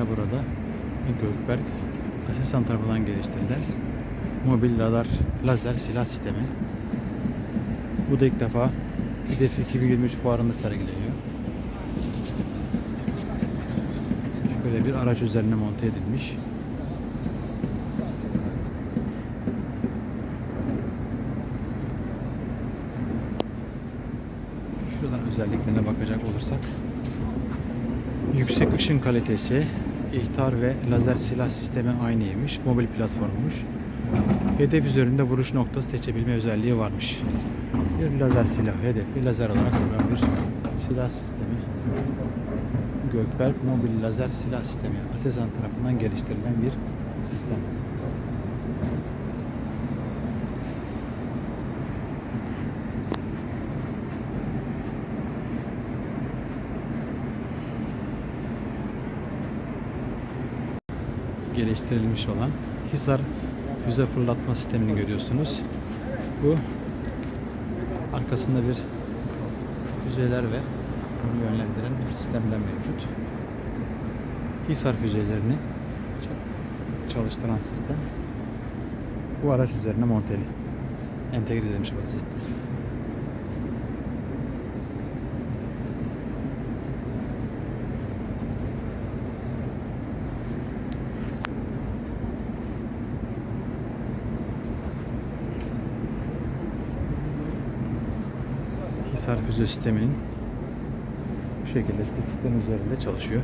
Yine burada Gökberk Aselsan tarafından geliştirilen mobil radar lazer silah sistemi. Bu da ilk defa HEDEF 2023 fuarında sergileniyor. Şöyle bir araç üzerine monte edilmiş. Şuradan özelliklerine bakacak olursak yüksek ışın kalitesi, ihtar ve lazer silah sistemi aynıymış. Mobil platformmuş. Hedef üzerinde vuruş noktası seçebilme özelliği varmış. Bir lazer silah hedefi lazer olarak kullanan bir silah sistemi. Gökberk Mobil Lazer Silah Sistemi Aselsan tarafından geliştirilen bir sistem. Geliştirilmiş olan Hisar füze fırlatma sistemini görüyorsunuz. Bu arkasında bir füzeler ve onu yönlendiren bir sistemden mevcut. Hisar füzelerini çalıştıran sistem bu araç üzerine monteli. Entegre edilmiş vaziyette. Hisar füze sisteminin bu şekilde bir sistem üzerinde çalışıyor.